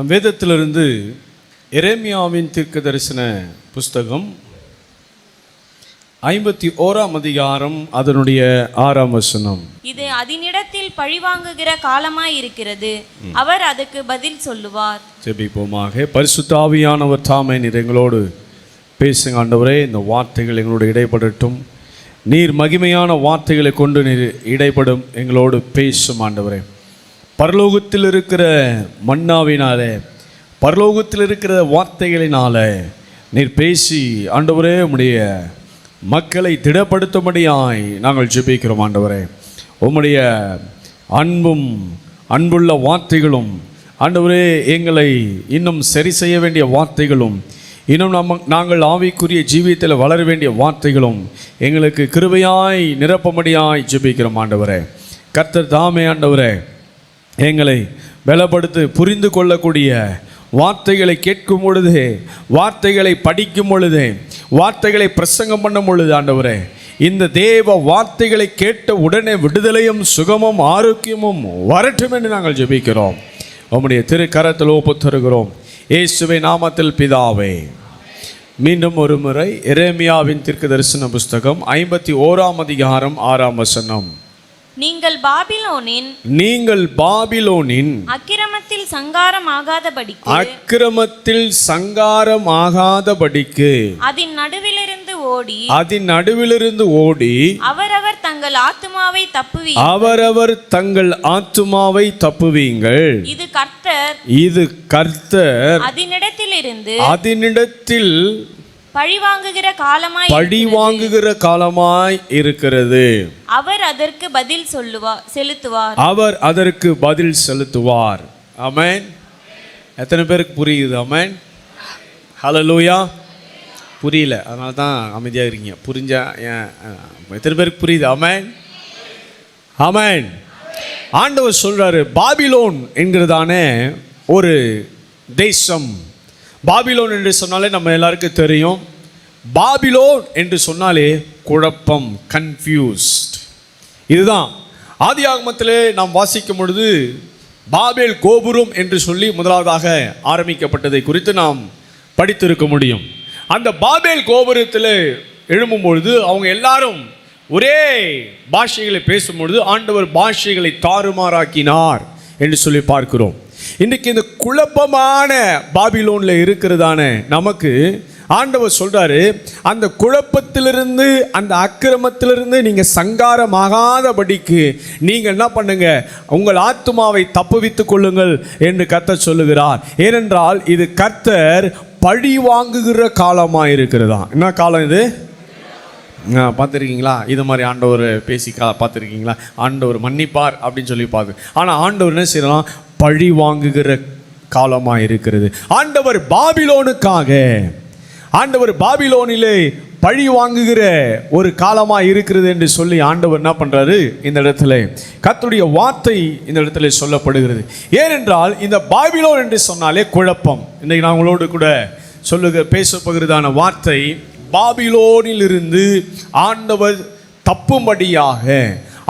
நம் வேதத்திலிருந்து எரேமியாவின் தீர்க்க தரிசன புஸ்தகம் ஐம்பத்தி ஓராம் அதிகாரம் அதனுடைய ஆறாம் வசனம். இது அதனிடத்தில் பழிவாங்குகிற காலமாய் இருக்கிறது அவர் அதுக்கு பதில் சொல்லுவார். ஜெபிப்போமாக. பரிசுத்தாவியானவர் தாமே நீர் எங்களோடு பேசுங்க ஆண்டவரே. இந்த வார்த்தைகள் எங்களோடு இடைப்படட்டும். நீர் மகிமையான வார்த்தைகளை கொண்டு நீர் இடைப்படும். எங்களோடு பேசும் ஆண்டவரே. பரலோகத்தில் இருக்கிற மன்னாவினாலே பரலோகத்தில் இருக்கிற வார்த்தைகளினால நீர் பேசி ஆண்டவரே உம்முடைய மக்களை திடப்படுத்தும்படியாய் நாங்கள் ஜெபிக்கிறோம் ஆண்டவரே. உம்முடைய அன்பும் அன்புள்ள வார்த்தைகளும் ஆண்டவரே எங்களை இன்னும் சரி செய்ய வேண்டிய வார்த்தைகளும் இன்னும் நம்ம நாங்கள் ஆவிக்குரிய ஜீவியத்தில் வளர வேண்டிய வார்த்தைகளும் எங்களுக்கு கிருபையாய் நிரப்பமடியாய் ஜெபிக்கிறோம் ஆண்டவரே. கர்த்தர் தாமே ஆண்டவரே எங்களை பலப்படுத்து புரிந்து கொள்ளக்கூடிய வார்த்தைகளை கேட்கும் பொழுது வார்த்தைகளை படிக்கும் பொழுது வார்த்தைகளை பிரசங்கம் பண்ணும் பொழுது ஆண்டவரே இந்த தேவ வார்த்தைகளை கேட்ட உடனே விடுதலையும் சுகமும் ஆரோக்கியமும் வரட்டும் என்று நாங்கள் ஜெபிக்கிறோம். உம்முடைய திருக்கரத்தில் ஒப்புத்தருகிறோம். இயேசுவை நாமத்தில் பிதாவே. மீண்டும் ஒரு முறை எரேமியாவின் தீர்க்க தரிசன புஸ்தகம் ஐம்பத்தி ஓராம் அதிகாரம் ஆறாம் வசனம். நீங்கள் பாபிலோனின் நீங்கள் பாபிலோனின் அக்கிரமத்தில் சங்காரம் ஆகாதபடிக்கு அக்கிரமத்தில் சங்காரம் ஆகாதபடிக்கு அதன் நடுவிலிருந்து ஓடி அதன் நடுவிலிருந்து ஓடி அவரவர் தங்கள் ஆத்துமாவை தப்புவி அவரவர் தங்கள் ஆத்துமாவை தப்புவீங்கள். இது கர்த்தர் இது கர்த்தர் அதனிடத்திலிருந்து அதனிடத்தில் பழிவாங்குகிற காலமாய் பழி வாங்குகிற காலமாய் இருக்கிறது. அவர் அதற்கு பதில் சொல்லுவார் செலுத்துவார். அவர் அதற்கு பதில் செலுத்துவார். ஆமென். எத்தனை பேருக்கு புரியுது? ஆமென். ஹalleluya. புரியல. அதனால தான் அமைதியாக இருக்கீங்க. புரிஞ்சா எத்தனை பேருக்கு புரியுது? ஆமென். ஆமென். ஆண்டவர் சொல்றாரு பாபிலோன் என்கிறதான ஒரு தேசம். பாபிலோன் என்று சொன்னாலே நம்ம எல்லாருக்கும் தெரியும். பாபிலோன் என்று சொன்னாலே குழப்பம் கன்ஃபியூஸ்ட் இதுதான். ஆதி ஆகமத்திலே நாம் வாசிக்கும் பொழுது பாபேல் கோபுரம் என்று சொல்லி முதலாவதாக ஆரம்பிக்கப்பட்டதை குறித்து நாம் படித்திருக்க முடியும். அந்த பாபேல் கோபுரத்தில் எழும்பும் பொழுது அவங்க எல்லாரும் ஒரே பாஷைகளை பேசும்பொழுது ஆண்டவர் பாஷைகளை தாறுமாறாக்கினார் என்று சொல்லி பார்க்கிறோம். இன்றைக்கி இந்த குழப்பமான பாபிலோனில் இருக்கிறதானே நமக்கு ஆண்டவர் சொல்கிறாரு அந்த குழப்பத்திலிருந்து அந்த அக்கிரமத்திலிருந்து நீங்கள் சங்காரமாகாதபடிக்கு நீங்கள் என்ன பண்ணுங்க உங்கள் ஆத்துமாவை தப்புவித்துக் கொள்ளுங்கள் என்று கர்த்தர் சொல்லுகிறார். ஏனென்றால் இது கர்த்தர் பழி வாங்குகிற காலமாக இருக்கிறதா என்ன காலம் இது? பார்த்துருக்கீங்களா? இது மாதிரி ஆண்டவர் பேசி கா பார்த்துருக்கீங்களா? ஆண்டவர் மன்னிப்பார் அப்படின்னு சொல்லி பார்த்து. ஆனால் ஆண்டவர் என்ன செய்யலாம் பழி வாங்குகிற காலமாக இருக்கிறது. ஆண்டவர் பாபிலோனுக்காக ஆண்டவர் பாபிலோனிலே பழி வாங்குகிற ஒரு காலமாக இருக்கிறது என்று சொல்லி ஆண்டவர் என்ன பண்ணுறாரு இந்த இடத்துல கத்துடைய வார்த்தை இந்த இடத்துல சொல்லப்படுகிறது. ஏனென்றால் இந்த பாபிலோன் என்று சொன்னாலே குழப்பம். இன்றைக்கு நான் உங்களோடு கூட சொல்லுக பேச போகிறதான வார்த்தை பாபிலோனிலிருந்து ஆண்டவர் தப்பும்படியாக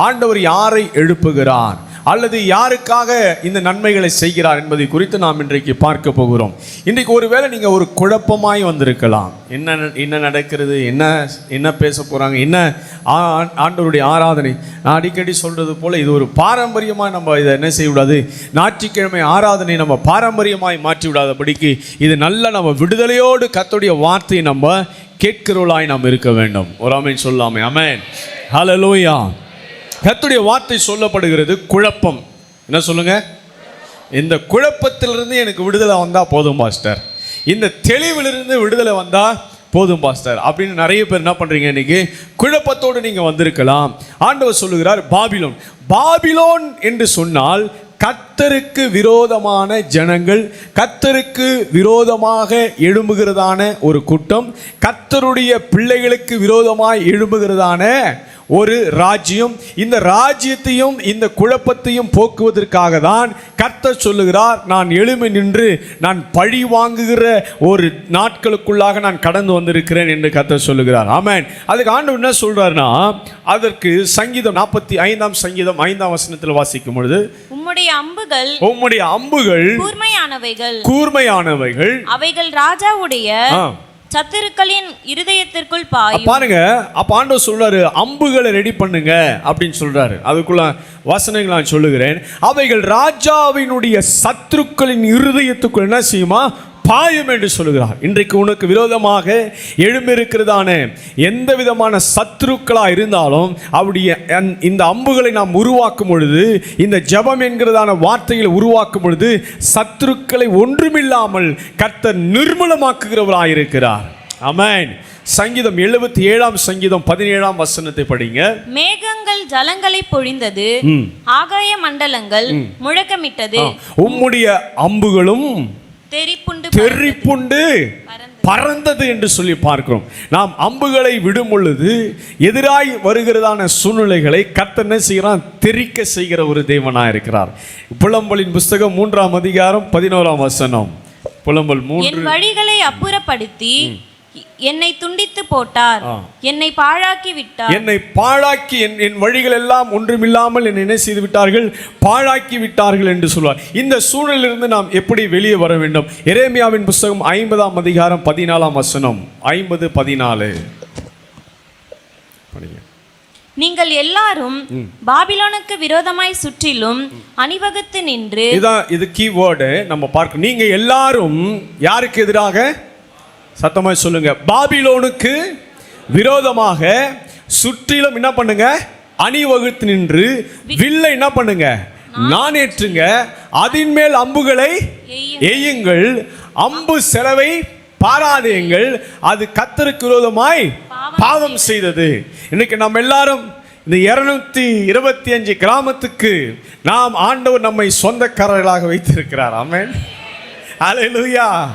ஆண்டவர் யாரை எழுப்புகிறார்? அல்லது யாருக்காக இந்த நன்மைகளை செய்கிறார் என்பதை குறித்து நாம் இன்றைக்கு பார்க்க போகிறோம். இன்றைக்கு ஒருவேளை நீங்கள் ஒரு குழப்பமாய் வந்திருக்கலாம். என்ன என்ன நடக்கிறது என்ன என்ன பேச போகிறாங்க என்ன ஆ- ஆண்டவருடைய ஆராதனை. நான் அடிக்கடி சொல்கிறது போல் இது ஒரு பாரம்பரியமாக நம்ம இதை என்ன செய்யக்கூடாது? ஞாயிற்றுக்கிழமை ஆராதனை நம்ம பாரம்பரியமாய் மாற்றி விடாதபடிக்கு இது நல்ல நம்ம விடுதலையோடு கத்துடைய வார்த்தையை நம்ம கேட்கிறவளாய் நாம் இருக்க வேண்டும். ஒரு அமைன் சொல்லாமே அமேன் லோயா கத்துடைய வார்த்தை சொல்லப்படுகிறது குழப்பம். என்ன சொல்லுங்க? இந்த குழப்பத்திலிருந்து எனக்கு விடுதலை வந்தால் போதும் பாஸ்டர். இந்த தெளிவிலிருந்து விடுதலை வந்தால் போதும் பாஸ்டர். அப்படின்னு நிறைய பேர் என்ன பண்ணுறீங்க இன்னைக்கு? குழப்பத்தோடு நீங்கள் வந்திருக்கலாம். ஆண்டவர் சொல்லுகிறார் பாபிலோன். பாபிலோன் என்று சொன்னால் கத்தருக்கு விரோதமான ஜனங்கள் கத்தருக்கு விரோதமாக எழும்புகிறதான ஒரு கூட்டம் கத்தருடைய பிள்ளைகளுக்கு விரோதமாக எழும்புகிறதான ஒரு ராஜ்யம். இந்த ராஜ்யத்தையும் இந்த குழப்பத்தையும் போக்குவதற்காக தான் கர்த்தர் சொல்லுகிறார் நான் எழுமி நின்று நான் பழி வாங்குகிற ஒரு நாட்களுக்குள்ளாக நான் கடந்து வந்திருக்கிறேன் என்று கர்த்தர் சொல்லுகிறார். ஆமென். அதுக்கு ஆண்டவர் என்ன சொல்றாருன்னா அதற்கு சங்கீதம் நாற்பத்தி ஐந்தாம் சங்கீதம் ஐந்தாம் வசனத்தில் வாசிக்கும் பொழுது உம்முடைய அம்புகள் உம்முடைய அம்புகள் கூர்மையானவைகள். கூர்மையானவைகள் அவைகள் ராஜாவுடைய. சத்துருக்களின் இருதயத்திற்குள் பாயும். பாருங்க அப்ப ஆண்டவர் சொல்றாரு அம்புகளை ரெடி பண்ணுங்க அப்படின்னு சொல்றாரு. அதுக்குள்ள வசனங்கள் நான் சொல்லுகிறேன். அவைகள் ராஜாவினுடைய சத்துருக்களின் இருதயத்துக்குள் என்ன செய்யுமா? பாயும் என்று சொல்லுகிறார். இன்றைக்கு உனக்கு விரோதமாக எழும்பிருக்கிறதான எந்த விதமான சத்துருக்களா இருந்தாலும் அவருடைய இந்த அம்புகளை நாம் உருவாக்கும் பொழுது இந்த ஜெபம் என்கிறதான வார்த்தைகளை உருவாக்கும் பொழுது சத்துருக்களை ஒன்றுமில்லாமல் கர்த்தர் நிர்மூலமாக்குகிறவராயிருக்கிறார். ஆமென் சங்கீதம் எழுபத்தி ஏழாம் சங்கீதம் பதினேழாம் வசனத்தை படிங்க. மேகங்கள் ஜலங்களை பொழிந்தது. ஆகாய மண்டலங்கள் முழக்கமிட்டது. உம்முடைய அம்புகளும் தெரிப்புண்டு பறந்தது. என்று சொல்லி பார்க்கிறோம். நாம் அம்புகளை விடும் பொழுது எதிராய் வருகிறதான சூழ்நிலைகளை கர்த்தர் என்ன செய்கிறான் தெரிக்க செய்கிற ஒரு தேவனா இருக்கிறார். புலம்பலின் புஸ்தகம் மூன்றாம் அதிகாரம் பதினோராம் வசனம். புலம்பல் மூன்று. வழிகளை அப்புறப்படுத்தி என்னை துண்டித்து போட்டார். என்னை பாழாக்கி விட்டார். என்னை பாழாக்கி என் என் வழிகள் எல்லாம் ஒன்றுமில்லாமல் என்னை என்ன செய்து விட்டார்கள்? பாழாக்கி விட்டார்கள் என்று சொல்வார். இந்த சூழலிலிருந்து நாம் எப்படி வெளியே வர வேண்டும்? எரேமியாவின் புஸ்தகம் ஐம்பதாம் அதிகாரம் பதினாலாம் வசனம். ஐம்பது பதினாலு. நீங்கள் எல்லாரும் பாபிலோனுக்கு விரோதமாய் சுற்றிலும் அணிவகுத்து நின்று இதான் இது கீவேர்டு நம்ம பார்க்கணும். நீங்க எல்லாரும் யாருக்கு எதிராக? சத்தமா சொல்லுங்க. பாபிலோனுக்கு விரோதமாக சுற்றிலும் என்ன பண்ணுங்க? அணிவகுத்து நின்று வில்லை என்ன பண்ணுங்க? நானேற்றுங்க அதன் மேல் அம்புகளை எய்யுங்கள். அம்பு செலவை பாராதேங்கள் அது கத்தருக்கு விரோதமாய் பாவம் செய்தது. இன்னைக்கு நம்ம எல்லாரும் இந்த இருநூத்தி இருபத்தி அஞ்சு கிராமத்துக்கு நாம் ஆண்டவர் நம்மை சொந்தக்காரர்களாக வைத்திருக்கிறார். ஆமென். ஹalleluya.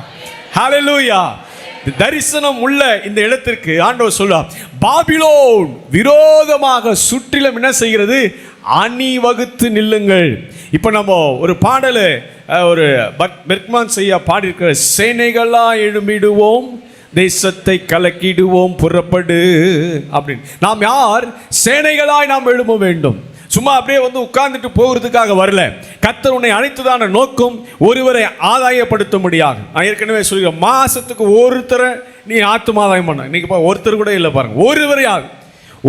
இந்த தரிசனம் உள்ள இந்த இடத்திற்கு ஆண்டவர் சொல்றார் பாபிலோன் விரோதமாக சுற்றிலும் என்ன செய்கிறது? அணி வகுத்து நில்லுங்கள். இப்போ நம்ம ஒரு பாடலை ஒரு பெர்க்மான் செய்ய பாடியிருக்கிற சேனைகளா எழும்பிடுவோம் தேசத்தை கலக்கிடுவோம் புறப்படு அப்படின்னு. நாம் யார்? சேனைகளாய் நாம் எழும்ப வேண்டும். சும்மா அப்படியே வந்து உட்கார்ந்துட்டு போகிறதுக்காக வரல. கத்தர் உன்னை அழைத்ததான நோக்கம் ஒருவரை ஆதாயப்படுத்த முடியாது நான் ஏற்கனவே சொல்லிக்கிறேன் மாசத்துக்கு ஒருத்தரை நீ ஆத்துமாதாயம் பண்ண. இன்னைக்கு பா ஒருத்தர் கூட இல்லை பாருங்க. ஒருவரையாவது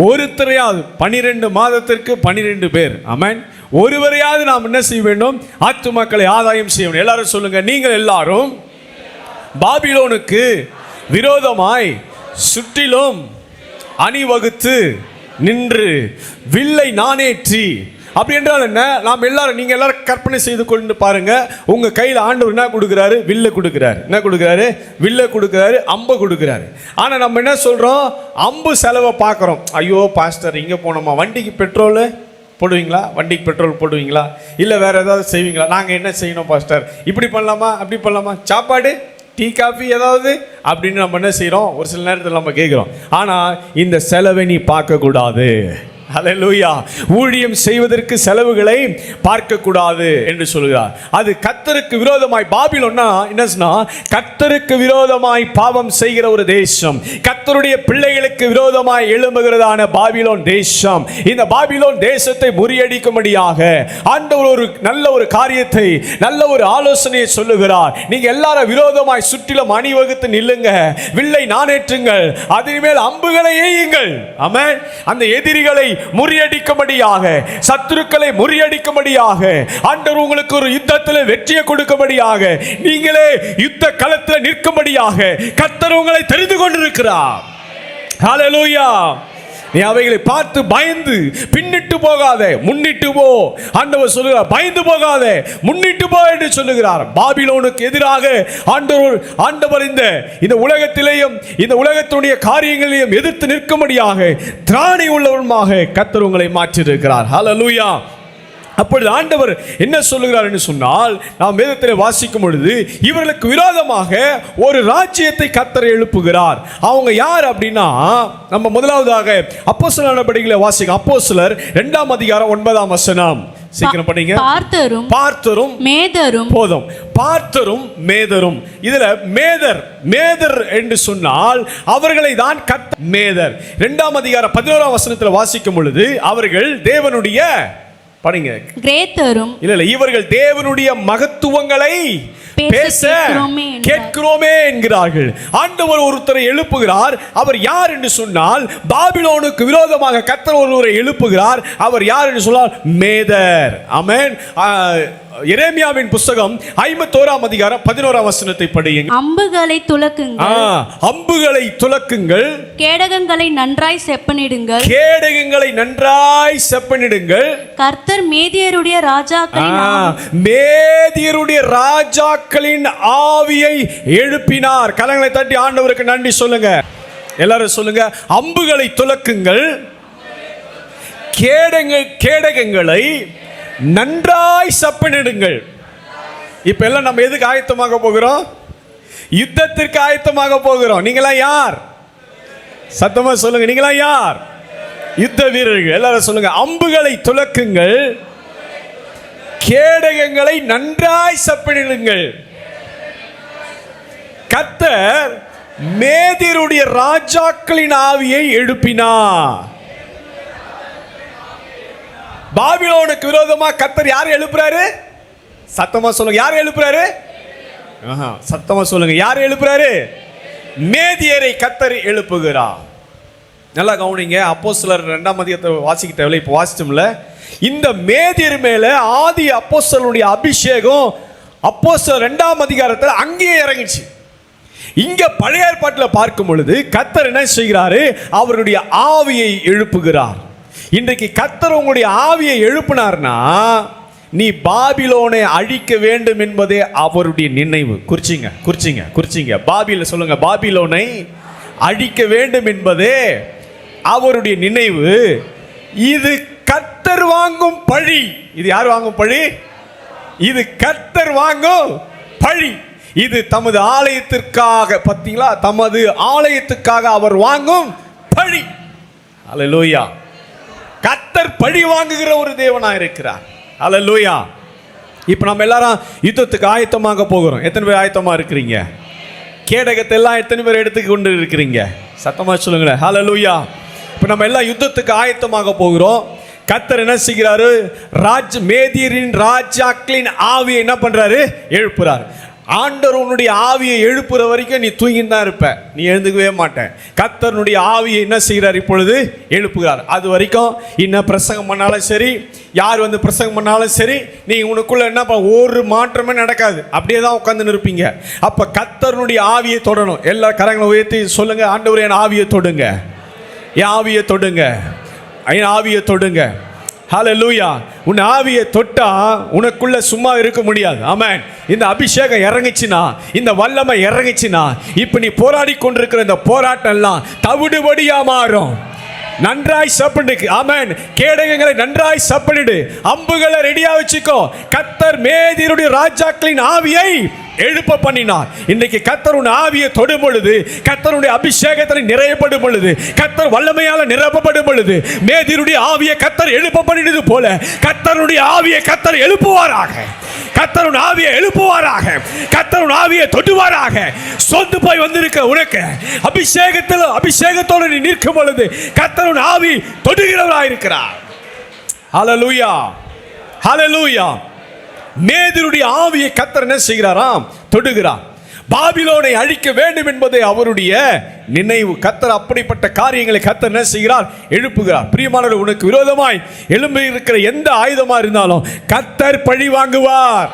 ஒருத்தரையாவது பனிரெண்டு மாதத்திற்கு பனிரெண்டு பேர். ஆமென் ஒருவரையாவது நாம் என்ன செய்ய வேண்டும்? ஆத்துமாக்களை ஆதாயம் செய்ய வேண்டும். எல்லாரும் சொல்லுங்க நீங்கள் எல்லாரும் பாபிலோனுக்கு விரோதமாய் சுற்றிலும் அணிவகுத்து நின்று வில்லை நானேற்றி அப்படி என்றால் என்ன? நாம் எல்லாரும் நீங்க எல்லாரும் கற்பனை செய்து கொண்டு பாருங்க. உங்க கையில் ஆண்டவர் என்ன கொடுக்குறாரு? வில்ல கொடுக்குறாரு. என்ன கொடுக்குறாரு? வில்ல கொடுக்குறாரு அம்பை கொடுக்குறாரு. ஆனா நம்ம என்ன சொல்றோம்? அம்பு செலவை பார்க்குறோம். ஐயோ பாஸ்டர் இங்க போனோமா? வண்டிக்கு பெட்ரோலு போடுவீங்களா? வண்டிக்கு பெட்ரோல் போடுவீங்களா? இல்லை வேற ஏதாவது செய்வீங்களா? நாங்கள் என்ன செய்யணும் பாஸ்டர்? இப்படி பண்ணலாமா? அப்படி பண்ணலாமா? சாப்பாடு? டீ காஃபி ஏதாவது? அப்படின்னு நம்ம என்ன செய்கிறோம் ஒரு சில நேரத்தில் நம்ம கேட்குறோம் ஆனால் இந்த செலவை நீ பார்க்கக்கூடாது. ஹalleluya. ஊழியம் செய்வதற்கு செலவுகளை பார்க்கக்கூடாது என்று சொல்கிறார். அது கத்தருக்கு விரோதமாய் பாபிலோன்னா என்ன கத்தருக்கு விரோதமாய் பாவம் செய்கிற ஒரு தேசம். கத்தருடைய பிள்ளைகளுக்கு விரோதமாய் எழும்புகிறதான பாபிலோன் தேசம். இந்த பாபிலோன் தேசத்தை முறியடிக்கும்படியாக ஆண்டவர் ஒரு நல்ல ஒரு காரியத்தை நல்ல ஒரு ஆலோசனையை சொல்லுகிறார். நீங்க எல்லாரும் விரோதமாய் சுற்றிலும் அணிவகுத்து நில்லுங்க. வில்லை நானேற்றுங்கள். அதன் மேல் அம்புகளை ஏயுங்கள் ஆமென். அந்த எதிரிகளை முறியடிக்கும்படியாக சத்துருக்களை முறியடிக்கும்படியாக ஆண்டவர் உங்களுக்கு ஒரு யுத்தத்தில் வெற்றியை கொடுக்கும்படியாக நீங்களே யுத்த களத்தில் நிற்கும்படியாக கத்தர் உங்களை தெரிந்து கொண்டிருக்கிறார். ஹalleluya நீ அவைகளை பார்த்து பயந்து பின்னிட்டு போகாதே முன்னிட்டு போ. ஆண்டவர் சொல்லுகிறார் பயந்து போகாதே முன்னிட்டு போ என்று சொல்லுகிறார். பாபிலோனுக்கு எதிராக ஆண்டவர் ஆண்டவர் இந்த இந்த உலகத்திலேயும் இந்த உலகத்தினுடைய காரியங்களையும் எதிர்த்து நிற்கும்படியாக திராணி உள்ளவருமாக கத்தர் உங்களை மாற்றியிருக்கிறார். ஹalleluya அப்பொழுது ஆண்டவர் என்ன சொல்லுகிறார் என்று சொன்னால் நாம் வேதத்தில் வாசிக்கும் பொழுது இவர்களுக்கு விரோதமாக ஒரு ராஜ்யத்தை கத்தர் எழுப்புகிறார். அவங்க யார் அப்படின்னா நம்ம முதலாவதாக அப்போஸ்தலர் நடவடிக்கைகளை வாசிக்க அப்போஸ்தலர் இரண்டாம் அதிகாரம் ஒன்பதாம் வசனம். சீக்கிரம் படிங்க. பார்த்தரும் பார்த்தரும் மேதரும். போதும். பார்த்தரும் மேதரும். இதுல மேதர் மேதர் என்று சொன்னால் அவர்களை தான் கத் மேதர். இரண்டாம் அதிகாரம் பதினோராம் வசனத்தில் வாசிக்கும் பொழுது அவர்கள் தேவனுடைய படிங்க. கிரேத்தரும் இல்ல இல்ல இவர்கள் தேவனுடைய மகத்துவங்களை பேச கேட்கிறோமே என்கிறார்கள். ஆண்டவர் ஒருத்தரை எழுப்புகிறார். அவர் யார் என்று சொன்னால் பாபிலோனுக்கு விரோதமாக கத்தர் ஒருவரை எழுப்புகிறார். அவர் யார் என்று சொன்னால் மேதர். ஆமென். ஆ, எரேமியாவின் புஸ்தகம் ஐம்பத்தோராம் அதிகாரம் பதினோராம் வசனத்தை படியுங்க அம்புகளை துலக்குங்கள். அம்புகளை துலக்குங்கள். கேடகங்களை நன்றாய் செப்பனிடுங்கள். கேடகங்களை நன்றாய் செப்பனிடுங்கள். கர்த்தர் மேதியருடைய ராஜாக்களின் மேதியருடைய ராஜாக்களின் ஆவியை எழுப்பினார். கலங்களை தட்டி ஆண்டவருக்கு நன்றி சொல்லுங்க. எல்லாரும் சொல்லுங்க அம்புகளை துலக்குங்கள். கேடங்க கேடகங்களை நன்றாய் சப்பனிடுங்கள் இப்ப எல்லாம் நம்ம எதுக்கு ஆயத்தமாக போகிறோம்? யுத்தத்திற்கு ஆயத்தமாக போகிறோம். நீங்களா யார்? சத்தமா சொல்லுங்க. நீங்களா யார்? யுத்த வீரர்கள். எல்லாரும் சொல்லுங்க. அம்புகளை துலக்குங்கள் கேடகங்களை நன்றாய் சப்பனிடுங்கள் கத்தர் மேதிருடைய ராஜாக்களின் ஆவியை எழுப்பினார். பாபிலோனுக்கு விரோதமா கத்தர் யார் எழுப்புறாரு? சத்தமா சொல்லுங்க. யார் எழுப்புறாரு? ஆஹா, சத்தமா சொல்லுங்க. யார் எழுப்புறாரு? மேதியரை கத்தர் எழுப்புகிறார். நல்லா கவனிங்க. அப்போ சிலர் ரெண்டாம் மதியத்தை வாசிக்க தேவையில்லை இப்போ வாசிச்சோம்ல. இந்த மேதியர் மேல ஆதி அப்போஸ்தலனுடைய அபிஷேகம் அப்போ ரெண்டாம் அதிகாரத்தில் அங்கேயே இறங்கிச்சு. இங்க பழைய ஏற்பாட்டில் பார்க்கும் பொழுது கத்தர் என்ன செய்கிறாரு? அவருடைய ஆவியை எழுப்புகிறார். இன்றைக்கு கத்தர் உங்களுடைய ஆவியை எழுப்பினார்னா நீ பாபிலோனை அழிக்க வேண்டும் என்பதே அவருடைய நினைவு. குறிச்சிங்க குறிச்சிங்க குறிச்சிங்க. பாபியில் சொல்லுங்க பாபிலோனை அழிக்க வேண்டும் என்பதே அவருடைய நினைவு. இது கத்தர் வாங்கும் பழி. இது யார் வாங்கும் பழி? இது கத்தர் வாங்கும் பழி. இது தமது ஆலயத்திற்காக பார்த்தீங்களா? தமது ஆலயத்துக்காக அவர் வாங்கும் பழி. அல்லேலூயா கத்தர் பழி வாங்குகிற ஒரு தேவனா இருக்கிறார். அல்லேலூயா இப்போ நம்ம எல்லாரும் யுத்தத்துக்கு ஆயத்தமாக போகிறோம். எத்தனை பேர் ஆயத்தமாக இருக்கிறீங்க? கேடகத்தை எல்லாம் எத்தனை பேர் எடுத்துக் கொண்டு இருக்கிறீங்க? சத்தமாக சொல்லுங்களேன். ஹalleluya இப்போ நம்ம எல்லாம் யுத்தத்துக்கு ஆயத்தமாக போகிறோம். கத்தர் என்ன செய்கிறாரு? ராஜ் மேதியரின் ராஜாக்களின் ஆவியை என்ன பண்ணுறாரு எழுப்புறாரு. ஆண்டவர் உன்னுடைய ஆவியை எழுப்புற வரைக்கும் நீ தூங்கின்னு தான் இருப்ப. நீ எழுந்துக்கவே மாட்டேன். கத்தருடைய ஆவியை என்ன செய்கிறார் இப்பொழுது? எழுப்புகிறார். அது வரைக்கும் என்ன பிரசங்கம் பண்ணாலும் சரி யார் வந்து பிரசங்கம் பண்ணாலும் சரி நீ உனக்குள்ள என்ன ஒரு மாற்றமே நடக்காது. அப்படியே தான் உட்காந்து இருப்பீங்க அப்ப கத்தருடைய ஆவியை தொடணும். எல்லா கரங்களை உயர்த்தி சொல்லுங்க ஆண்டவர் என் ஆவியை தொடுங்க. என் ஆவியை தொடுங்க. என் ஆவியை தொடுங்க. ஹalleluya உன் ஆவியை தொட்டா உனக்குள்ள சும்மா இருக்க முடியாது. ஆமென் இந்த அபிஷேகம் இறங்குச்சுனா இந்த வல்லமை இறங்குச்சுனா இப்போ நீ போராடி கொண்டிருக்கிற இந்த போராட்டம் எல்லாம் தவிடுபடியா மாறும். நன்றாய் சப்பனிடு ஆமன். கேடகங்களை நன்றாய் சாப்பிடு. அம்புகளை ரெடியா வச்சுக்கோ. கத்தர் மேதியருடைய ராஜாக்களின் ஆவியை எழுப்ப பண்ணினார். இன்னைக்கு கத்தருடைய ஆவியை தொடும் பொழுது கத்தருடைய அபிஷேகத்தில் நிறையப்படும் பொழுது கத்தர் வல்லமையால நிரப்பப்படும் பொழுது மேதியருடைய ஆவியை கத்தர் எழுப்ப பண்ணினது போல கத்தருடைய ஆவியை கத்தர் எழுப்புவாராக. கத்தருன் ஆவியை எழுப்புவாராக. கத்தருன் ஆவியை தொடுவாராக. சொந்து போய் வந்திருக்க உனக்கு அபிஷேகத்தில் அபிஷேகத்தோடு நீ நிற்கும் பொழுது கத்தருன் ஆவி தொடுகிறவராயிருக்கிறார். ஹலலூயா ஹலலூயா மேதிருடைய ஆவியை கத்தர் என்ன செய்கிறாராம்? தொடுகிறார். பாபிலோனை அழிக்க வேண்டும் என்பதே அவருடைய நினைவு. கத்தர் அப்படிப்பட்ட காரியங்களை கத்தர் என்ன செய்கிறார்? எழுப்புகிறார். பிரியமானவர் உனக்கு விரோதமாய் எழும்பி இருக்கிற எந்த ஆயுதமா இருந்தாலும் கத்தர் பழி வாங்குவார்.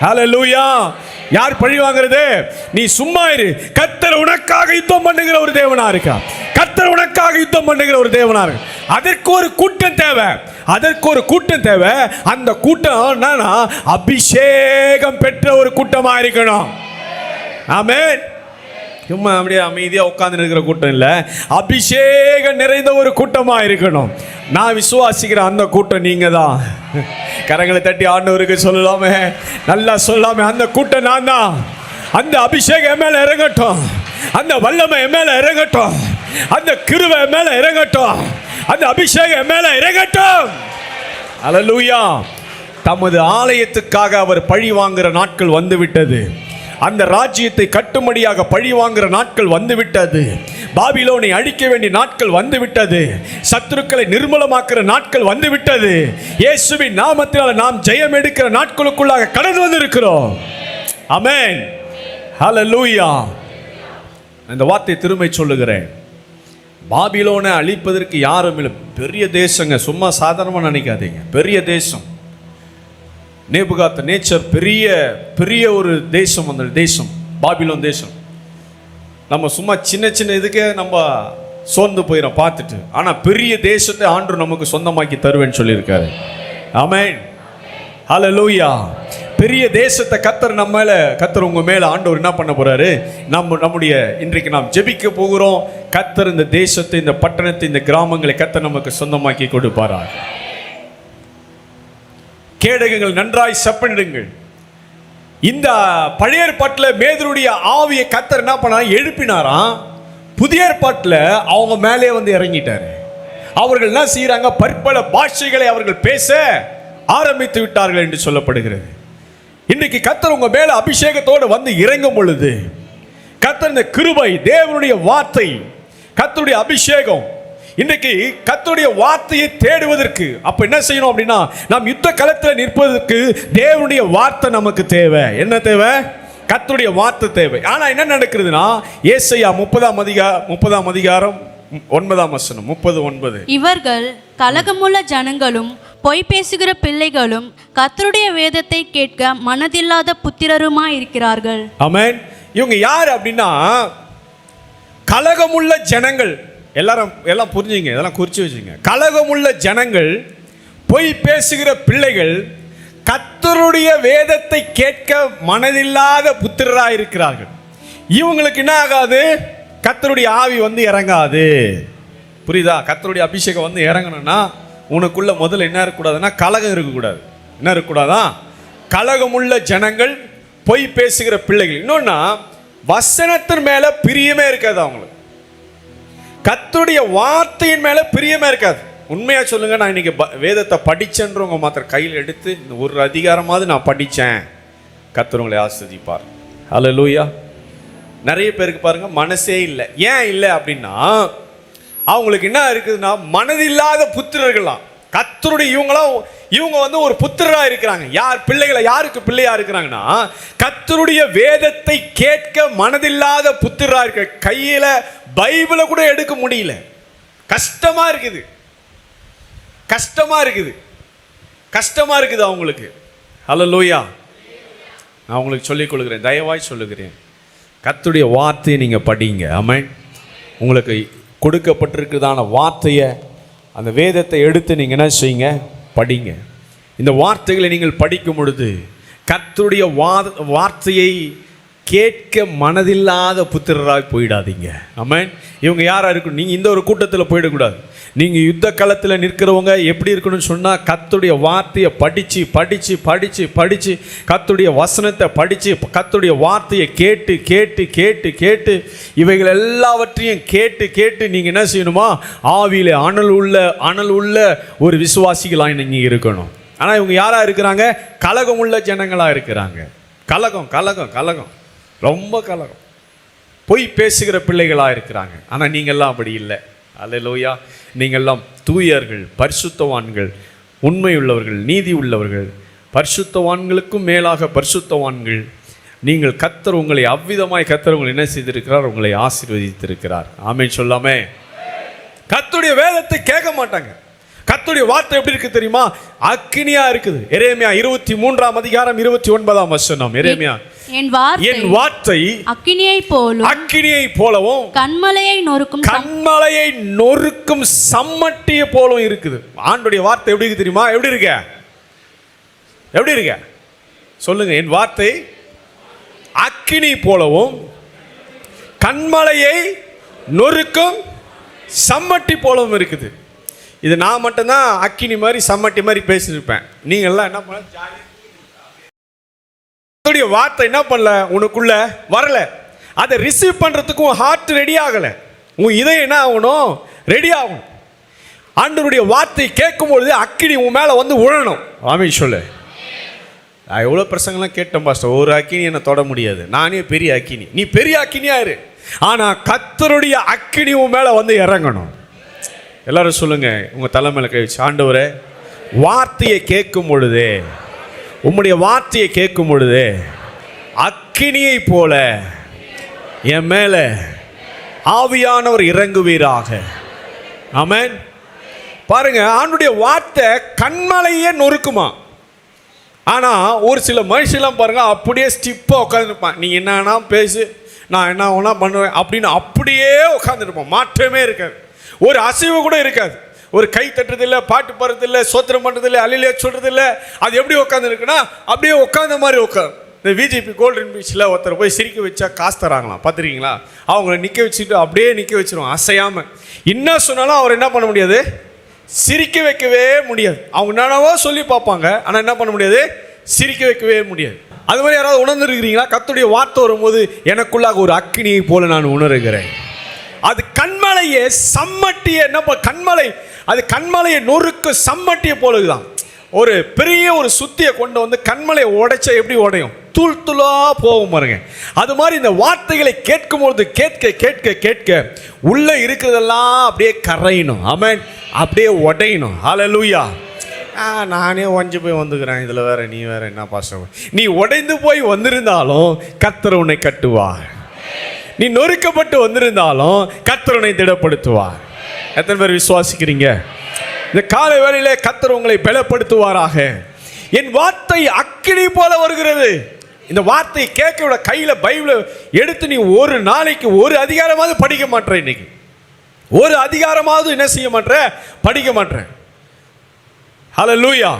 ஹalleluya யார் பழி வாங்குறது? நீ சும்மா இரு. கத்தர் உனக்காக யுத்தம் பண்ணுகிற ஒரு தேவனா இருக்கா கத்தர் உனக்காக யுத்தம் பண்ணுகிற ஒரு தேவனா இருக்கு அதற்கு ஒரு கூட்டம் தேவை. அதற்கு ஒரு கூட்டம் தேவை. அந்த கூட்டம் என்னன்னா அபிஷேகம் பெற்ற ஒரு கூட்டமா இருக்கணும். ஆமேன். சும்மா அப்படியே அமைதியாக உட்காந்து இருக்கிற கூட்டம் இல்லை. அபிஷேகம் நிறைந்த ஒரு கூட்டமாக இருக்கணும். நான் விசுவாசிக்கிற அந்த கூட்டம் நீங்கள் தான் கரங்களை தட்டி ஆண்டவருக்கு சொல்லலாமே. நல்லா சொல்லாமே. அந்த கூட்டம் நான் தான் அந்த அபிஷேகம் என் மேலே இறங்கட்டும். அந்த வல்லமை என் மேலே இறங்கட்டும். அந்த கிருவை என் மேலே இறங்கட்டும். அந்த அபிஷேகம் என் மேலே இறங்கட்டும். அலலூயா தமது ஆலயத்துக்காக அவர் பழி வாங்குகிற நாட்கள் வந்துவிட்டது. அந்த ராஜ்யத்தை கட்டும்படியாக பழி வாங்குகிற நாட்கள் வந்துவிட்டது. பாபிலோனை அழிக்க வேண்டிய நாட்கள் வந்துவிட்டது. சத்துருக்களை நிர்மூலமாக்குற நாட்கள் வந்துவிட்டது. இயேசுவின் நாமத்தினால் நாம் ஜெயம் எடுக்கிற நாட்களுக்குள்ளாக கடந்து வந்திருக்கிறோம். அமேன் லூயா இந்த வார்த்தையை திரும்ப சொல்லுகிறேன். பாபிலோனை அழிப்பதற்கு யாரும் இல்லை. பெரிய தேசங்க. சும்மா சாதாரணமாக நினைக்காதீங்க. பெரிய தேசம். நேபுகாத்த நேச்சர் பெரிய பெரிய ஒரு தேசம் அந்த தேசம் பாபிலோன் தேசம். நம்ம சும்மா சின்ன சின்ன இதுக்கே நம்ம சோர்ந்து போயிடும் பார்த்துட்டு. ஆனால் பெரிய தேசத்தை ஆண்டு நமக்கு சொந்தமாக்கி தருவேன்னு சொல்லியிருக்காரு. ஆமேன். ஹலோ லூயா பெரிய தேசத்தை கத்தர் நம்ம மேலே கத்தர் உங்கள் மேலே ஆண்டவர் என்ன பண்ண போகிறாரு நம்ம நம்முடைய இன்றைக்கு நாம் ஜெபிக்க போகிறோம். கத்தர் இந்த தேசத்தை இந்த பட்டணத்தை இந்த கிராமங்களை கத்தர் நமக்கு சொந்தமாக்கி கொடுப்பாரா கேடகங்கள் நன்றாய் செப்பனிடுங்கள். இந்த பழைய ஏற்பாட்டில் மேதருடைய ஆவியை கத்தர் என்ன பண்ணா எழுப்பினாராம் புதிய ஏற்பாட்டில் அவங்க மேலே வந்து இறங்கிட்டாரு. அவர்கள் என்ன செய்கிறாங்க பற்பல பாஷைகளை அவர்கள் பேச ஆரம்பித்து விட்டார்கள் என்று சொல்லப்படுகிறது. இன்னைக்கு கத்தர் உங்கள் மேலே அபிஷேகத்தோடு வந்து இறங்கும் பொழுது கத்தர் இந்த கிருபை தேவனுடைய வார்த்தை கத்தருடைய அபிஷேகம் இன்னைக்கு கத்தருடைய வார்த்தையை தேடுவதற்கு அப்ப என்ன செய்யணும் அப்படின்னா நாம் யுத்த களத்தில் நிற்பதற்கு தேவனுடைய வார்த்தை நமக்கு தேவை. என்ன தேவை? கத்தருடைய வார்த்தை தேவை. ஆனா என்ன நடக்குதுன்னா ஏசையா முப்பதாம் அதிகா முப்பதாம் அதிகாரம் ஒன்பதாம் வசனம் முப்பது ஒன்பது. இவர்கள் கலகமுள்ள ஜனங்களும் பொய் பேசுகிற பிள்ளைகளும் கர்த்தருடைய வேதத்தை கேட்க மனதில்லாத புத்திரருமாய் இருக்கிறார்கள் ஆமென். இவங்க யார் அப்படின்னா கலகமுள்ள ஜனங்கள் எல்லாரும் எல்லாம் புரிஞ்சுங்க இதெல்லாம் குறித்து வச்சுங்க. கலகமுள்ள ஜனங்கள் பொய் பேசுகிற பிள்ளைகள் கத்தருடைய வேதத்தை கேட்க மனதில்லாத புத்திரராக இருக்கிறார்கள். இவங்களுக்கு என்ன ஆகாது? கத்தருடைய ஆவி வந்து இறங்காது. புரியுதா? கத்தருடைய அபிஷேகம் வந்து இறங்கணும்னா உனக்குள்ள முதல்ல என்ன இருக்கக்கூடாதுன்னா கலகம் இருக்கக்கூடாது. என்ன இருக்கக்கூடாதா? கலகமுள்ள ஜனங்கள் பொய் பேசுகிற பிள்ளைகள். இன்னொன்னா வசனத்தின் மேல பிரியமே இருக்காது அவங்களுக்கு. கத்துடைய வார்த்தையின் மேல பிரியமாக இருக்காது. உண்மையா சொல்லுங்க நான் இன்னைக்கு வேதத்தை படிச்சேன்றவங்க மாத்திரம் கையில் எடுத்து இந்த ஒரு அதிகாரமாவது நான் படித்தேன் கத்துறவங்களை ஆஸ்வதிப்பார் ஹலோ லூயா நிறைய பேருக்கு பாருங்க மனசே இல்லை. ஏன் இல்லை அப்படின்னா அவங்களுக்கு என்ன இருக்குதுன்னா மனதில்லாத புத்திரர்களாம் கத்தருடைய இவங்களாம் இவங்க வந்து ஒரு புத்திரரா இருக்கிறாங்க. யார் பிள்ளைகளை யாருக்கு பிள்ளையா இருக்கிறாங்கன்னா கத்தருடைய வேதத்தை கேட்க மனதில்லாத புத்திரரா இருக்க கையில பைபிளை கூட எடுக்க முடியல. கஷ்டமாக இருக்குது. கஷ்டமாக இருக்குது. கஷ்டமாக இருக்குது அவங்களுக்கு. ஹலோ லோயா நான் உங்களுக்கு சொல்லிக் கொள்கிறேன். தயவாய் சொல்லுகிறேன். கத்துடைய வார்த்தையை நீங்கள் படிங்க. ஆமென் உங்களுக்கு கொடுக்கப்பட்டிருக்கிறதான வார்த்தையை அந்த வேதத்தை எடுத்து நீங்கள் என்ன செய்யுங்க? படிங்க. இந்த வார்த்தைகளை நீங்கள் படிக்கும் பொழுது கத்துடைய வா வார்த்தையை கேட்க மனதில்லாத புத்திரராய் போயிடாதீங்க. ஆமென். இவங்க யாராக இருக்கணும்? நீங்கள் இந்த ஒரு கூட்டத்தில் போயிடக்கூடாது. நீங்கள் யுத்த களத்தில் நிற்கிறவங்க எப்படி இருக்கணும்னு சொன்னால் கத்துடைய வார்த்தையை படித்து படித்து படித்து படித்து கத்துடைய வசனத்தை படித்து கத்துடைய வார்த்தையை கேட்டு கேட்டு கேட்டு கேட்டு இவைகள் எல்லாவற்றையும் கேட்டு கேட்டு நீங்கள் என்ன செய்யணுமா? ஆவியில் அனல் உள்ள அனல் உள்ள ஒரு விசுவாசிகளாக நீங்கள் இருக்கணும். ஆனால் இவங்க யாராக இருக்கிறாங்க? கலகம் உள்ள ஜனங்களாக இருக்கிறாங்க. கலகம் கலகம் கலகம். ரொம்ப கலகம். பொய் பேசுகிற பிள்ளைகளாக இருக்கிறாங்க ஆனால் நீங்கள்லாம் அப்படி இல்லை. அல்லேலூயா. நீங்கள்லாம் தூயர்கள் பரிசுத்தவான்கள் உண்மை உள்ளவர்கள் நீதி உள்ளவர்கள் பரிசுத்தவான்களுக்கும் மேலாக பரிசுத்தவான்கள். நீங்கள் கத்தர் உங்களை அவ்விதமாய் கத்தர் உங்களை என்ன செய்திருக்கிறார்? உங்களை ஆசீர்வதித்திருக்கிறார். ஆமென் சொல்லாமே. கத்துடைய வேதத்தை கேட்க மாட்டாங்க. கத்துடைய வார்த்தை எப்படி இருக்கு தெரியுமா? அக்கினியா இருக்குது. எரேமியா இருபத்தி மூன்றாம் அதிகாரம் இருபத்தி ஒன்பதாம் வசனம். எரேமியா என் வார்த்தை அக்கினியை போலும் அக்கினியை போலவும் கண்மலையை நொறுக்கும் கண்மலையை நொறுக்கும் சம்மட்டியை போலவும் இருக்குது. ஆண்டுடைய வார்த்தை எப்படி இருக்கு தெரியுமா? எப்படி இருக்க? எப்படி இருக்க? சொல்லுங்க என் வார்த்தை அக்கினி போலவும் கண்மலையை நொறுக்கும் சம்மட்டி போலவும் இருக்குது. இது நான் மட்டும்தான் அக்கினி மாதிரி சம்மட்டி மாதிரி பேசியிருப்பேன். நீங்கள்லாம் என்ன பண்ண? ஜாலியா வார்த்தை என்ன பண்ணல? உனக்குள்ள வரல. அதை ரிசீவ் பண்ணுறதுக்கும் ஹார்ட் ரெடி ஆகலை. உன் இதயம் என்ன ஆகணும்? ரெடி ஆகணும். ஆண்டவருடைய வார்த்தை கேட்கும் பொழுது அக்கினி உன் மேலே வந்து உழணும். ஆமே சொல்லு. நான் எவ்வளோ பிரசங்கெல்லாம் கேட்டேன் பாஸ்டர். ஒரு அக்கினி என்னை தொட முடியாது. நானே பெரிய அக்கினி. நீ பெரிய அக்கினியா இரு. ஆனால் கத்தருடைய அக்கினி உன் மேலே வந்து இறங்கணும். எல்லாரும் சொல்லுங்க உங்கள் தலைமையில கை வச்சு ஆண்டவரே வார்த்தையை கேட்கும் பொழுது உம்முடைய வார்த்தையை கேட்கும் பொழுது அக்கினியை போல என் மேல ஆவியானவர் இறங்குவீராக. ஆமென். பாருங்க ஆண்டுடைய வார்த்தை கண்மலையே நொறுக்குமா? ஆனால் ஒரு சில மனுஷெல்லாம் பாருங்க அப்படியே ஸ்டிப்பாக உட்காந்துருப்பான் நீ என்னன்னா பேசு நான் என்ன ஒன்றா பண்ணுவேன் அப்படின்னு அப்படியே உட்காந்துருப்பான் மாற்றமே இருக்காது. ஒரு அசைவு கூட இருக்காது. ஒரு கை தட்டுறதில்ல பாட்டு பாடுறதில்ல சோத்திரம் பண்ணுறதில்ல அலிலே சொல்றதில்ல அது எப்படி உட்காந்துருக்குன்னா அப்படியே உட்காந்த மாதிரி உட்காந்து இந்த பிஜேபி கோல்டன் பீச்சில் ஒருத்தர் போய் சிரிக்க வச்சா காசு தராங்களாம் பார்த்துருக்கீங்களா அவங்கள நிற்க வச்சுட்டு அப்படியே நிற்க வச்சிருவோம் அசையாமல் என்ன சொன்னாலும் அவர் என்ன பண்ண முடியாது? சிரிக்க வைக்கவே முடியாது. அவங்க என்னென்னவோ சொல்லி பார்ப்பாங்க ஆனால் என்ன பண்ண முடியாது? சிரிக்க வைக்கவே முடியாது. அது மாதிரி யாராவது உணர்ந்துருக்கிறீங்களா? கத்துடைய வார்த்தை வரும்போது எனக்குள்ளாக ஒரு அக்கினியை போல நான் உணர்கிறேன். அது கண்மலையே சம்மட்டியை என்ன கண்மலை அது கண்மலையை நொறுக்கு சம்மட்டியை போலதான் ஒரு பெரிய ஒரு சுத்தியை கொண்டு வந்து கண்மலையை உடைச்சா எப்படி உடையும்? தூள் துளா போகும் பாருங்க. அது மாதிரி இந்த வார்த்தைகளை கேட்கும்போது கேட்க கேட்க கேட்க உள்ள இருக்கிறதெல்லாம் அப்படியே கரையணும். ஆமென். அப்படியே உடையணும். ஹலலூயா நானே ஒஞ்சு போய் வந்துக்கிறேன். இதில் வேற நீ வேற என்ன பாசம்? நீ உடைந்து போய் வந்திருந்தாலும் கர்த்தர் உன்னை கட்டுவார். நீ நொறுக்கப்பட்டு வந்திருந்தாலும் கத்தரனை திடப்படுத்துவார். எத்தனை பேர் விசுவாசிக்கிறீங்க? இந்த காலை வேளையிலே கத்தர் உங்களை பலப்படுத்துவாராக. என் வார்த்தை அக்கினி போல வருகிறது. இந்த வார்த்தை கேட்க விட கையில பைபிளை எடுத்து நீ ஒரு நாளைக்கு ஒரு அதிகாரமாவது படிக்க மாட்டேற இன்னைக்கு. ஒரு அதிகாரமாவது என்ன செய்ய மாட்டேற? படிக்க மாட்டேன் லூயா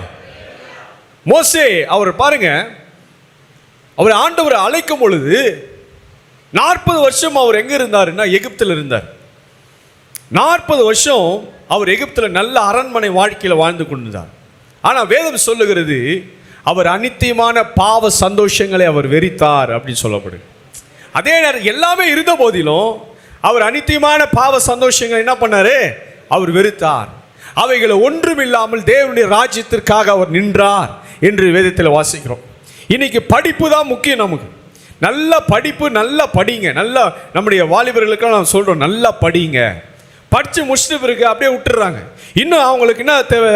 மோசே அவர் பாருங்க. அவர் ஆண்டவரை அழைக்கும் பொழுது நாற்பது வருஷம் அவர் எங்க இருந்தாருன்னா எகிப்தில் இருந்தார். நாற்பது வருஷம் அவர் எகிப்தில் நல்ல அரண்மனை வாழ்க்கையில் வாழ்ந்து கொண்டிருந்தார். ஆனால் வேதம் சொல்லுகிறது அவர் அனித்தியமான பாவ சந்தோஷங்களை அவர் வெறித்தார் அப்படின்னு சொல்லப்படுது. அதே நேரம் எல்லாமே இருந்த போதிலும் அவர் அனித்தியமான பாவ சந்தோஷங்களை என்ன பண்ணார்? அவர் வெறுத்தார். அவைகளை ஒன்றுமில்லாமல் தேவனுடைய ராஜ்யத்திற்காக அவர் நின்றார் என்று வேதத்தில் வாசிக்கிறோம். இன்னைக்கு படிப்பு தான் முக்கியம் நமக்கு. நல்ல படிப்பு நல்லா படிங்க. நல்லா நம்முடைய வாலிபர்களுக்கெல்லாம் நான் சொல்கிறோம் நல்லா படிங்க. படித்து முடிச்சுட்டு பிறகு அப்படியே விட்டுறாங்க இன்னும் அவங்களுக்கு என்ன தேவை?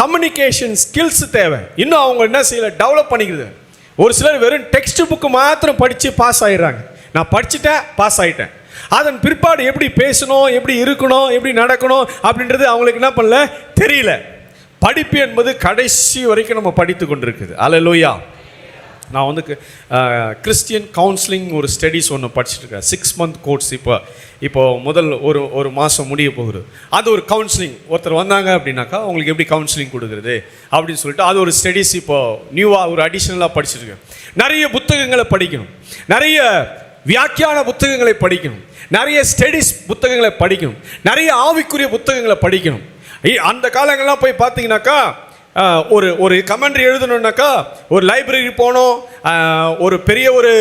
கம்யூனிகேஷன் ஸ்கில்ஸ் தேவை. இன்னும் அவங்க என்ன செய்யல? டெவலப் பண்ணிக்கிறது. ஒரு சிலர் வெறும் டெக்ஸ்ட் புக்கு மாத்திரம் படித்து பாஸ் ஆகிடுறாங்க நான் படிச்சுட்டேன் பாஸ் ஆகிட்டேன் அதன் பிற்பாடு எப்படி பேசணும் எப்படி இருக்கணும் எப்படி நடக்கணும் அப்படின்றது அவங்களுக்கு என்ன பண்ணல? தெரியல. படிப்பு என்பது கடைசி வரைக்கும் நம்ம படித்து கொண்டிருக்குது. அல்லேலூயா நான் வந்து கிறிஸ்டியன் கவுன்சிலிங் ஒரு ஸ்டடீஸ் ஒன்று படிச்சுட்டு இருக்கேன் சிக்ஸ் மந்த் கோர்ஸ் இப்போ இப்போ முதல் ஒரு ஒரு மாதம் முடிய போகுது. அது ஒரு கவுன்சிலிங் ஒருத்தர் வந்தாங்க அப்படின்னாக்கா அவங்களுக்கு எப்படி கவுன்சிலிங் கொடுக்குறது அப்படின்னு சொல்லிட்டு அது ஒரு ஸ்டடிஸ் இப்போ நியூவாக ஒரு அடிஷ்னலாக படிச்சிருக்கேன் நிறைய புத்தகங்களை படிக்கணும். நிறைய வியாக்கியான புத்தகங்களை படிக்கணும். நிறைய ஸ்டடிஸ் புத்தகங்களை படிக்கணும். நிறைய ஆவிக்குரிய புத்தகங்களை படிக்கணும். அந்த காலங்கள்லாம் போய் பார்த்தீங்கன்னாக்கா ஒரு ஒரு கமெண்ட்ரி எழுதணுன்னாக்கா ஒரு லைப்ரரி போகணும் ஒரு பெரிய ஒரு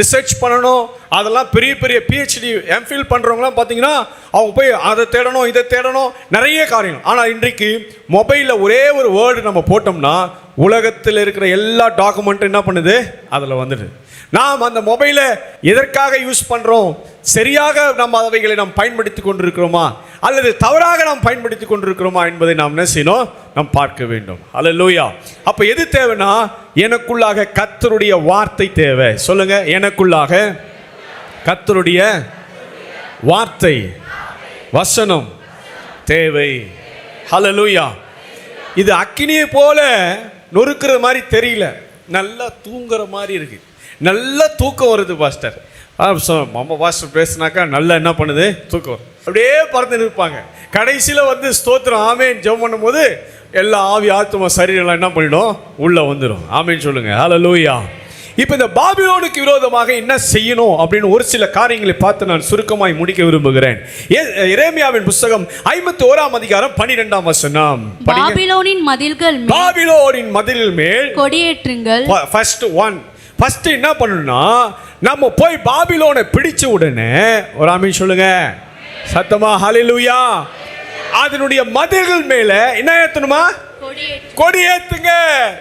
ரிசர்ச் பண்ணணும் அதெல்லாம் பெரிய பெரிய பிஹெச்டி எம்ஃபில் பண்ணுறவங்களாம் பார்த்தீங்கன்னா அவங்க போய் அதை தேடணும் இதை தேடணும் நிறைய காரியங்கள். ஆனால் இன்றைக்கு மொபைலில் ஒரே ஒரு வேர்டு நம்ம போட்டோம்னா உலகத்தில் இருக்கிற எல்லா டாக்குமெண்ட்டும் என்ன பண்ணுது? அதில் வந்துடுது. நாம் அந்த மொபைலை எதற்காக யூஸ் பண்ணுறோம் சரியாக நம்ம அவைகளை நாம் பயன்படுத்தி கொண்டிருக்கிறோமா? அல்லது தவறாக நாம் பயன்படுத்தி கொண்டிருக்கிறோமா என்பதை நாம் என்ன செய்யணும்? நாம் பார்க்க வேண்டும். அல்ல அப்போ எது தேவைன்னா எனக்குள்ளாக கத்தருடைய வார்த்தை தேவை. சொல்லுங்க எனக்குள்ளாக கத்தருடைய வார்த்தை. வசனம் தேவை. ஹalleluya இது அக்கினியை போல நொறுக்கிற மாதிரி தெரியல. நல்லா தூங்குற மாதிரி இருக்கு. நல்ல தூக்கம் வருது பாஸ்டர். மாமா பாஸ்டர் பேசுனாக்கா நல்லா என்ன பண்ணுது? தூக்கம் வரும். அப்படியே பறந்து இருப்பாங்க கடைசியில் வந்து ஸ்தோத்திரம் ஆமேன். ஜெபம் பண்ணும்போது எல்லா ஆவி ஆத்மா சரீரம் என்ன பண்ணிடும்? உள்ளே வந்துடும் ஆமேன்னு சொல்லுங்க. ஹalleluya இப்போ இந்த பாபிலோனுக்கு விரோதமாக என்ன செய்யணும் அப்படின்னு ஒரு சில காரியங்களை பார்த்து நான் சுருக்கமாய் முடிக்க விரும்புகிறேன். எரேமியாவின் புஸ்தகம் ஐம்பத்தி ஓராம் அதிகாரம் பன்னிரெண்டாம் வசனம். பாபிலோனின் மதில்கள் பாபிலோனின் மதிலில் மேல் கொடியேற்றுங்கள். ஃபர்ஸ்ட் ஒன் ஃபர்ஸ்ட் என்ன பண்ணணும்னா நம்ம போய் பாபிலோனை பிடிச்ச உடனே ஒரு ஆமீன் சொல்லுங்க. சத்தமா ஹalleluya அதனுடைய மதில்கள் மேல என்ன ஏத்தணுமா? கொடி ஏத்துங்க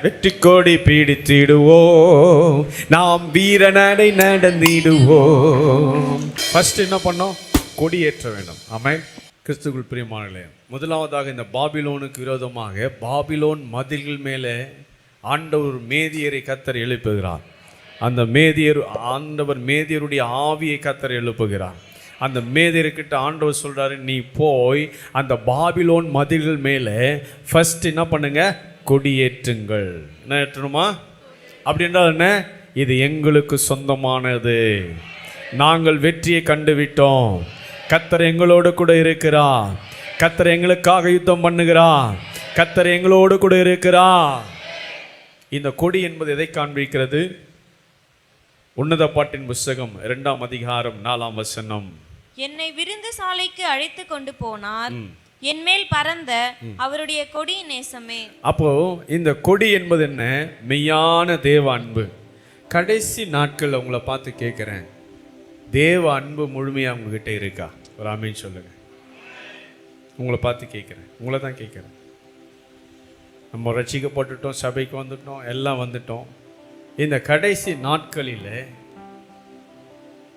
வெற்றி கொடி பிடித்திடுவோம். நாம் வீரநடை நடந்திடுவோம். ஃபர்ஸ்ட் என்ன பண்ணோம்? கொடி ஏற்ற வேண்டும். ஆமென் கிறிஸ்துக்குள் பிரியமானங்களே முதலாவதாக இந்த பாபிலோனுக்கு விரோதமாக பாபிலோன் மதில்கள் மேலே ஆண்டவர் மேதியரை கத்தர் எழுப்புகிறார். அந்த மேதியர் ஆண்டவர் மேதியருடைய ஆவியை கத்தர் எழுப்புகிறார். அந்த மேதியர்கிட்ட ஆண்டவர் சொல்கிறாரு நீ போய் அந்த பாபிலோன் மதில்கள் மேலே ஃபஸ்ட் என்ன பண்ணுங்க? கொடியேற்றுங்கள். என்ன ஏற்றணுமா? அப்படின்றால் என்ன? இது எங்களுக்கு சொந்தமானது. நாங்கள் வெற்றியை கண்டுவிட்டோம். கத்தர் எங்களோடு கூட இருக்கிறார். கத்தர் எங்களுக்காக யுத்தம் பண்ணுகிறார். கத்தர் எங்களோடு கூட இருக்கிறார். இந்த கொடி என்பது எதை காண்பிக்கிறது? உன்னத பாட்டின் புஸ்தகம் இரண்டாம் அதிகாரம் நாலாம் வசனம். என்னை விருந்து சாலைக்கு அழைத்து கொண்டு போனார். என் மேல் பறந்த அவருடைய கொடி நேசமே. அப்போ இந்த கொடி என்பது என்ன? மெய்யான தேவ அன்பு. கடைசி நாட்கள் உங்களை பார்த்து கேட்குறேன் தேவ அன்பு முழுமையாக உங்ககிட்ட இருக்கா? ஒரு ஆமீன் சொல்லுங்க. உங்களை பார்த்து கேட்குறேன் உங்களை தான் கேட்குறேன் நம்ம ரட்சிக்கப்பட்டுட்டோம் சபைக்கு வந்துட்டோம் எல்லாம் வந்துட்டோம். இந்த கடைசி நாட்களில்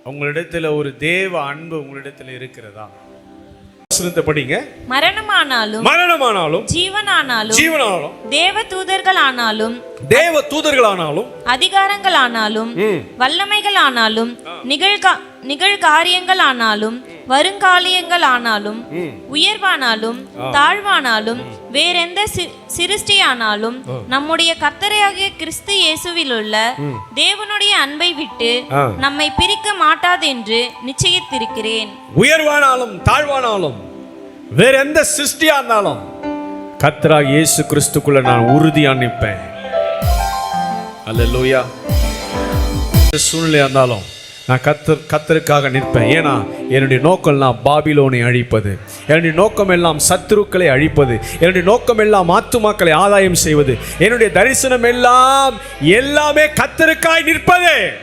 உங்களிடத்துல ஒரு தேவ அன்பு உங்களிடத்துல இருக்கிறதா? படிங்க மரணமானாலும் மரணமானாலும் ஜீவனானாலும் ஜீவனானாலும் தேவ தூதர்களானாலும் தேவ தூதர்களானாலும் அதிகாரங்களானாலும் ம். வல்லமைகளானாலும் நிகழ்கா நிகழ்காரியங்களானாலும் வருங்காலியங்களானாலும் உயர்வானாலும் தாழ்வானாலும் வேறெந்த சிருஷ்டியானாலும் நம்முடைய கர்த்தரையாகிய கிறிஸ்து இயேசுவிலுள்ள தேவனுடைய அன்பை விட்டு. நம்மை பிரிக்க மாட்டாதென்று நிச்சயித்திருக்கிறேன். உயர்வானாலும் தாழ்வானாலும் வேற எந்த சிருஷ்டியா இருந்தாலும் கத்ரா இயேசு கிறிஸ்துக்குள்ள நான் உறுதியா நிற்பேன். அல்லேலூயா. எந்த சூழ்நிலையா இருந்தாலும் நான் கத்தர் கத்தருக்காக நிற்பேன். ஏன்னா என்னுடைய நோக்கம் எல்லாம் பாபிலோனை அழிப்பது. என்னுடைய நோக்கம் எல்லாம் சத்துருக்களை அழிப்பது. என்னுடைய நோக்கம் எல்லாம் ஆத்துமாக்களை ஆதாயம் செய்வது. என்னுடைய தரிசனம் எல்லாம் எல்லாமே கத்தருக்காய் நிற்பது.